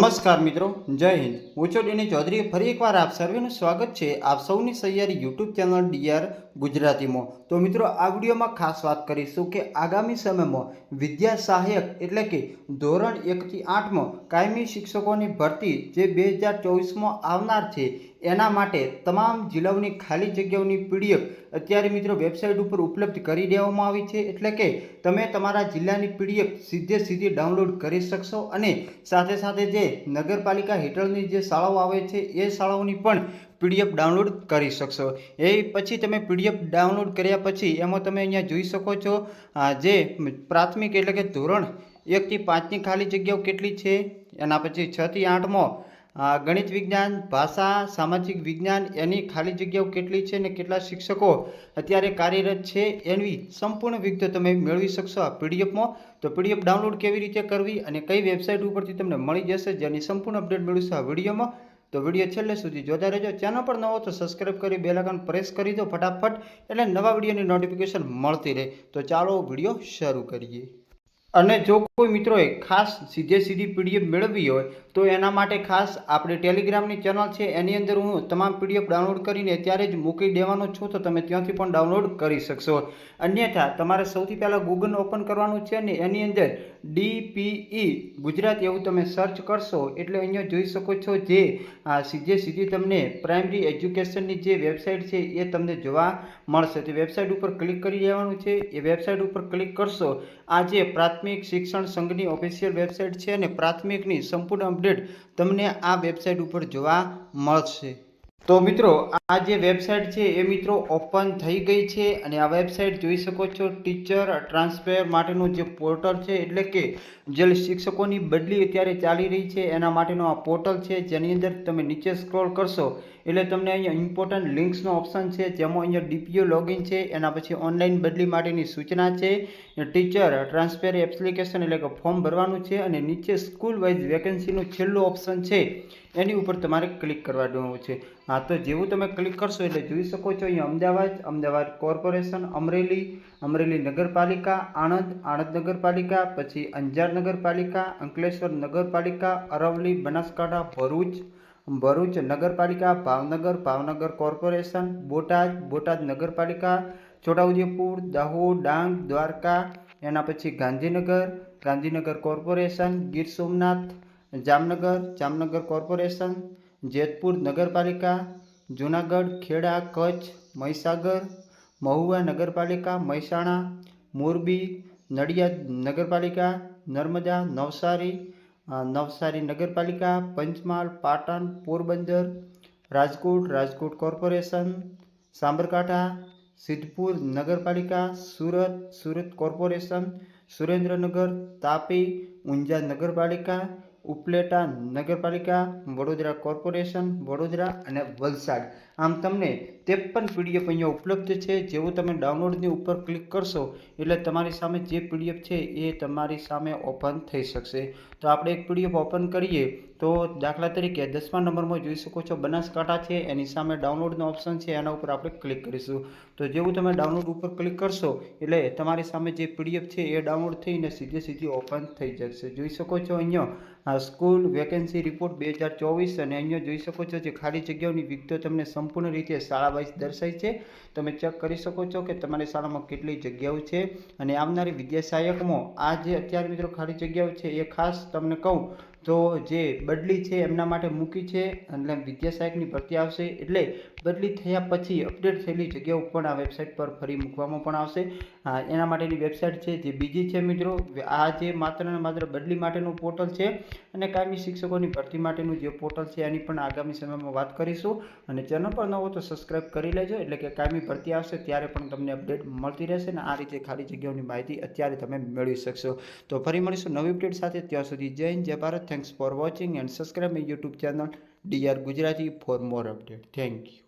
નમસ્કાર મિત્રો, જય હિન્દ. હું ચૌધરી. ફરી એકવાર આપ સર્વેનું સ્વાગત છે આપ સૌની સહિયારી યુટ્યુબ ચેનલ ડીઆર ગુજરાતીમાં. તો મિત્રો, આ વિડીયોમાં ખાસ વાત કરીશું કે આગામી સમયમાં વિદ્યા સહાયક એટલે કે ધોરણ એકથી આઠમાં કાયમી શિક્ષકોની ભરતી જે બે હજાર ચોવીસમાં આવનાર છે, એના માટે તમામ જિલ્લાઓની ખાલી જગ્યાઓની પીડીએફ અત્યારે મિત્રો વેબસાઇટ ઉપર ઉપલબ્ધ કરી દેવામાં આવી છે. એટલે કે તમે તમારા જિલ્લાની પીડીએફ સીધે સીધી ડાઉનલોડ કરી શકશો અને સાથે સાથે જે નગરપાલિકા હેઠળની જે શાળાઓ આવે છે, એ શાળાઓની પણ પીડીએફ ડાઉનલોડ કરી શકશો. એ પછી તમે પીડીએફ ડાઉનલોડ કર્યા પછી એમાં તમે અહીંયા જોઈ શકો છો જે પ્રાથમિક એટલે કે ધોરણ એકથી પાંચની ખાલી જગ્યાઓ કેટલી છે, એના પછી છથી આઠમાં ગણિત વિજ્ઞાન, ભાષા, સામાજિક વિજ્ઞાન એની ખાલી જગ્યાઓ કેટલી છે ને કેટલા શિક્ષકો અત્યારે કાર્યરત છે એની સંપૂર્ણ વિગતો તમે મેળવી શકશો આ પીડીએફમાં. તો પીડીએફ ડાઉનલોડ કેવી રીતે કરવી અને કઈ વેબસાઇટ ઉપરથી તમને મળી જશે જેની સંપૂર્ણ અપડેટ મેળવીશું આ વિડીયોમાં. તો વીડિયો છેલ્લે સુધી જોતા રહેજો. ચેનલ પર નવો તો સબસ્ક્રાઇબ કરી બે આઇકન પ્રેસ કરી દો ફટાફટ, એટલે નવા વિડીયોની નોટિફિકેશન મળતી રહે. તો ચાલો વીડિયો શરૂ કરીએ. અને જો કોઈ મિત્રોએ ખાસ સીધે સીધી પીડીએફ મેળવવી હોય, તો એના માટે ખાસ આપણે ટેલિગ્રામની ચેનલ છે, એની અંદર હું તમામ પીડીએફ ડાઉનલોડ કરીને ત્યારે જ મૂકી દેવાનો છું, તો તમે ત્યાંથી પણ ડાઉનલોડ કરી શકશો. અન્યથા, તમારે સૌથી પહેલાં ગૂગલ ઓપન કરવાનું છે અને એની અંદર ડીપીઈ ગુજરાત એવું તમે સર્ચ કરશો, એટલે અહીંયા જોઈ શકો છો જે સીધે સીધી તમને પ્રાઇમરી એજ્યુકેશનની જે વેબસાઇટ છે, એ તમને જોવા મળશે. તે વેબસાઇટ ઉપર ક્લિક કરી દેવાનું છે, એ વેબસાઇટ ઉપર ક્લિક કરશો, આ જે પ્રાથમિક શિક્ષણ સંઘની ઓફિશિયલ વેબસાઇટ છે અને પ્રાથમિકની સંપૂર્ણ અપડેટ તમને આ વેબસાઇટ ઉપર જોવા મળશે. તો મિત્રો, આ જે વેબસાઇટ છે એ મિત્રો ઓપન થઈ ગઈ છે અને આ વેબસાઇટ જોઈ શકો છો ટીચર ટ્રાન્સફર માટેનું જે પોર્ટલ છે, એટલે કે જે શિક્ષકોની બદલી અત્યારે ચાલી રહી છે, એના માટેનું આ પોર્ટલ છે, જેની અંદર તમે નીચે સ્ક્રોલ કરશો, એટલે તમને અહીંયા ઇમ્પોર્ટન્ટ લિંક્સનો ઓપ્શન છે, જેમાં અહીંયા ડીપીઓ લોગિન છે, એના પછી ઓનલાઈન બદલી માટેની સૂચના છે ટીચર ટ્રાન્સફર એપ્લિકેશન એટલે કે ફોર્મ ભરવાનું છે, અને નીચે સ્કૂલ વાઇઝ વેકેન્સીનું છેલ્લું ઓપ્શન છે એની ઉપર તમારે ક્લિક કરવાનું છે. હા, તો જેવું તમે ક્લિક કરશો એટલે જોઈ શકો છો અહીંયા અમદાવાદ અમદાવાદ કોર્પોરેશન અમરેલી અમરેલી નગરપાલિકા, આણંદ આણંદ નગરપાલિકા, પછી અંજાર નગરપાલિકા, અંકલેશ્વર નગરપાલિકા અરવલી બનાસકાંઠા, ભરૂચ ભરૂચ નગરપાલિકા, ભાવનગર ભાવનગર કોર્પોરેશન બોટાદ બોટાદ નગરપાલિકા, છોટાઉદેપુર, દાહોદ, ડાંગ, દ્વારકા, એના પછી ગાંધીનગર ગાંધીનગર કોર્પોરેશન ગીર સોમનાથ જામનગર જામનગર કોર્પોરેશન, જેતપુર નગરપાલિકા, જૂનાગઢ, ખેડા, કચ્છ, મહીસાગર, મહુવા નગરપાલિકા, મહેસાણા, મોરબી, નડિયાદ નગરપાલિકા, નર્મદા, નવસારી નવસારી નગરપાલિકા, પંચમહાલ, પાટણ, પોરબંદર, રાજકોટ રાજકોટ કોર્પોરેશન, સાબરકાંઠા, સિદ્ધપુર નગરપાલિકા, સુરત સુરત કોર્પોરેશન, સુરેન્દ્રનગર, તાપી, ઊંઝા નગરપાલિકા ઉપલેટા નગરપાલિકા, વડોદરા કોર્પોરેશન, વડોદરા અને વલસાડ. આમ તમને ત્રેપન પીડીએફ અહીંયા ઉપલબ્ધ છે. જેવું તમે ડાઉનલોડની ઉપર ક્લિક કરશો, એટલે તમારી સામે જે પીડીએફ છે એ તમારી સામે ઓપન થઈ શકશે. તો આપણે એક પીડીએફ ઓપન કરીએ. તો દાખલા તરીકે દસમા નંબરમાં જોઈ શકો છો બનાસકાંઠા છે, એની સામે ડાઉનલોડનો ઓપ્શન છે, એના ઉપર આપણે ક્લિક કરીશું. તો જેવું તમે ડાઉનલોડ ઉપર ક્લિક કરશો, એટલે તમારી સામે જે પીડીએફ છે એ ડાઉનલોડ થઈને સીધે સીધી ઓપન થઈ જશે. જોઈ શકો છો અહીંયા સ્કૂલ વેકેન્સી રિપોર્ટ બે હજાર ચોવીસ અને અહીંયા જોઈ શકો છો જે ખાલી જગ્યાઓની વિગતો તમને સંપૂર્ણ રીતે શાળા વાઇઝ દર્શાવી છે. તમે ચેક કરી શકો છો કે તમારી શાળામાં કેટલી જગ્યાઓ છે અને આવનારી વિદ્યા સહાયકમાં આ જે અત્યારે મિત્રો ખાલી જગ્યાઓ છે એ ખાસ તમને કહું તો જે બદલી છે એમના માટે મૂકી છે એટલે વિદ્યા સહાયકની ભરતી આવશે એટલે બદલી થયા પછી અપડેટ થયેલી જગ્યાઓ પણ આ વેબસાઇટ પર ફરી મૂકવામાં પણ આવશે. એના માટેની વેબસાઇટ છે જે બીજી છે મિત્રો. આ જે માત્ર ને માત્ર બદલી માટેનું પોર્ટલ છે અને કાયમી શિક્ષકોની ભરતી માટેનું જે પોર્ટલ છે એની પણ આગામી સમયમાં વાત કરીશું. અને ચેનલ પર નવો તો સબસ્ક્રાઇબ કરી લેજો. એટલે કે કાયમી ભરતી આવશે ત્યારે પણ તમને અપડેટ મળતી રહેશે અને આ રીતે ખાલી જગ્યાઓની માહિતી અત્યારે તમે મેળવી શકશો. તો ફરી મળીશું નવી અપડેટ સાથે. ત્યાં સુધી જય હિન્દ, જય Bharat. Thanks for watching and subscribe my YouTube channel DR Gujarati for more update thank you